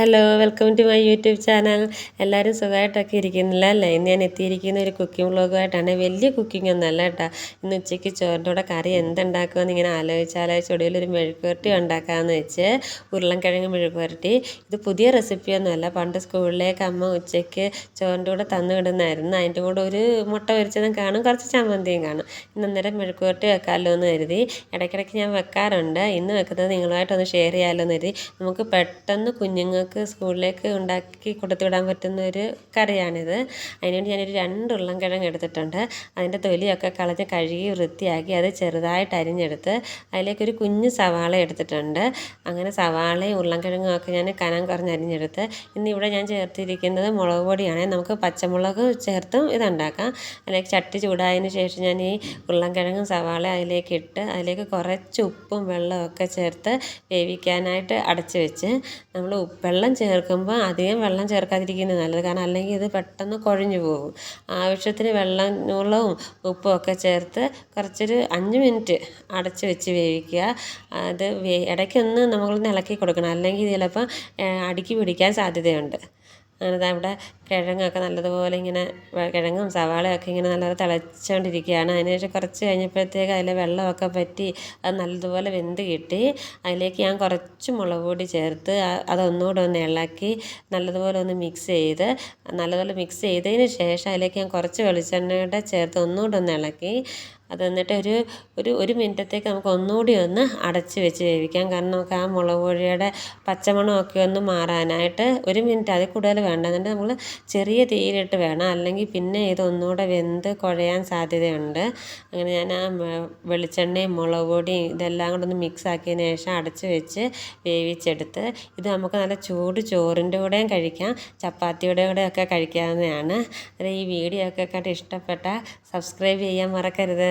Hello welcome to my YouTube channel എല്ലാവരും സുഖമായിട്ടൊക്കെ ഇരിക്കുന്നില്ല അല്ലേ? ഇന്ന് ഞാൻ എത്തിയിരിക്കുന്ന ഒരു കുക്കിംഗ് വ്ളോഗുമായിട്ടാണ് വലിയ കുക്കിംഗ് ഒന്നല്ല കേട്ടോ. ഇന്ന് ഉച്ചയ്ക്ക് ചോറിന്റെ കറി എന്തുണ്ടാക്കുമെന്ന് ഇങ്ങനെ ആലോചിച്ച് ആലോചിച്ച് ഒടുവിൽ ഒരു മെഴുക്കുവരട്ടി ഉണ്ടാക്കാമെന്ന് വെച്ച് ഉരുളൻകിഴങ്ങ് മെഴുക്കുവരട്ടി ഇത് പുതിയ റെസിപ്പിയൊന്നുമല്ല പണ്ട് സ്കൂളിലേക്ക് അമ്മ ഉച്ചയ്ക്ക് ചോറിന്റെ കൂടെ തന്നു അതിന്റെ കൂടെ ഒരു മുട്ട പൊരിച്ചതും കാണും. കുറച്ച് ചമ്മന്തിയും കാണും. ഇന്ന് അന്നേരം മെഴുക്കുവരട്ടി വെക്കാമല്ലോ എന്ന് കരുതി. ഇടയ്ക്കിടയ്ക്ക് ഞാൻ വെക്കാറുണ്ട്. ഇന്ന് വെക്കുന്നത് നിങ്ങളുമായിട്ടൊന്ന് ഷെയർ ചെയ്യാമല്ലോ എന്ന് കരുതി. നമുക്ക് പെട്ടെന്ന് കുഞ്ഞുങ്ങൾക്ക് സ്കൂളിലേക്ക് ഉണ്ടാക്കി കൊടുത്തു വിടാൻ പറ്റുന്ന ഒരു കറിയാണിത്. അതിനുവേണ്ടി ഞാനൊരു രണ്ട് ഉരുളൻകിഴങ്ങ് എടുത്തിട്ടുണ്ട്. അതിന്റെ തൊലിയൊക്കെ കളഞ്ഞ് കഴുകി വൃത്തിയാക്കി അത് ചെറുതായിട്ട് അരിഞ്ഞെടുത്ത് അതിലേക്കൊരു കുഞ്ഞു സവാള എടുത്തിട്ടുണ്ട്. അങ്ങനെ സവാളയും ഉരുളൻകിഴങ്ങും ഒക്കെ ഞാൻ കനം കുറഞ്ഞ് അരിഞ്ഞെടുത്ത് ഇന്നിവിടെ ഞാൻ ചേർത്തിരിക്കുന്നത് മുളക് പൊടിയാണ്. നമുക്ക് പച്ചമുളക് ചേർത്തും ഇതുണ്ടാക്കാം. അതിലേക്ക് ചട്ടി ചൂടായതിന് ശേഷം ഞാൻ ഈ ഉരുളൻകിഴങ്ങും സവാള അതിലേക്ക് ഇട്ട് അതിലേക്ക് കുറച്ച് ഉപ്പും വെള്ളമൊക്കെ ചേർത്ത് വേവിക്കാനായിട്ട് അടച്ച് വെച്ച് നമ്മൾ ഉപ്പ് വെള്ളം ചേർക്കുമ്പോൾ അധികം വെള്ളം ചേർക്കാതിരിക്കുന്നത് നല്ലത്. കാരണം അല്ലെങ്കിൽ ഇത് പെട്ടെന്ന് കുഴഞ്ഞു പോകും. ആവശ്യത്തിന് വെള്ളം വെള്ളവും ഉപ്പും ഒക്കെ ചേർത്ത് കുറച്ചൊരു അഞ്ച് മിനിറ്റ് അടച്ച് വെച്ച് വേവിക്കുക. അത് ഇടയ്ക്കൊന്ന് നമ്മളൊന്ന് ഇളക്കി കൊടുക്കണം. അല്ലെങ്കിൽ ചിലപ്പോൾ അടിക്ക് പിടിക്കാൻ സാധ്യതയുണ്ട്. അങ്ങനെ അവിടെ കിഴങ്ങൊക്കെ നല്ലതുപോലെ ഇങ്ങനെ കിഴങ്ങും സവാളയൊക്കെ ഇങ്ങനെ നല്ലത് തിളച്ചുകൊണ്ടിരിക്കുകയാണ് അതിനുശേഷം കുറച്ച് കഴിഞ്ഞപ്പോഴത്തേക്ക് അതിലെ വെള്ളമൊക്കെ പറ്റി അത് നല്ലതുപോലെ വെന്ത് കിട്ടി. അതിലേക്ക് ഞാൻ കുറച്ച് മുളക് പൊടി ചേർത്ത് അതൊന്നുകൂടെ ഒന്ന് ഇളക്കി നല്ലതുപോലെ ഒന്ന് മിക്സ് ചെയ്ത് നല്ലതുപോലെ മിക്സ് ചെയ്തതിന് ശേഷം അതിലേക്ക് ഞാൻ കുറച്ച് വെളിച്ചെണ്ണയുടെ ചേർത്ത് ഒന്നുകൂടെ ഒന്ന് ഇളക്കി അത് എന്നിട്ട് ഒരു ഒരു ഒരു മിനിറ്റത്തേക്ക് നമുക്ക് ഒന്നുകൂടി ഒന്ന് അടച്ച് വെച്ച് വേവിക്കാം. കാരണം നമുക്ക് ആ മുളക് പൊടിയുടെ പച്ചമണമൊക്കെ ഒന്ന് മാറാനായിട്ട് ഒരു മിനിറ്റ് അതിൽ കൂടുതൽ വേണ്ട. എന്നിട്ട് നമ്മൾ ചെറിയ തീയിലിട്ട് വേണം. അല്ലെങ്കിൽ പിന്നെ ഇത് ഒന്നുകൂടെ വെന്ത് കുഴയാൻ സാധ്യതയുണ്ട്. അങ്ങനെ ഞാൻ ആ വെളിച്ചെണ്ണയും മുളക് പൊടിയും ഇതെല്ലാം കൂടെ ഒന്ന് മിക്സ് ആക്കിയതിന് ശേഷം അടച്ച് വെച്ച് വേവിച്ചെടുത്ത് ഇത് നമുക്ക് നല്ല ചൂട് ചോറിന്റെ കൂടെയും കഴിക്കാം. ചപ്പാത്തിയുടെ കൂടെയൊക്കെ കഴിക്കാവുന്നതാണ്. ഈ വീഡിയോ ഒക്കെ കണ്ട് ഇഷ്ടപ്പെട്ടാൽ സബ്സ്ക്രൈബ് ചെയ്യാൻ മറക്കരുത്.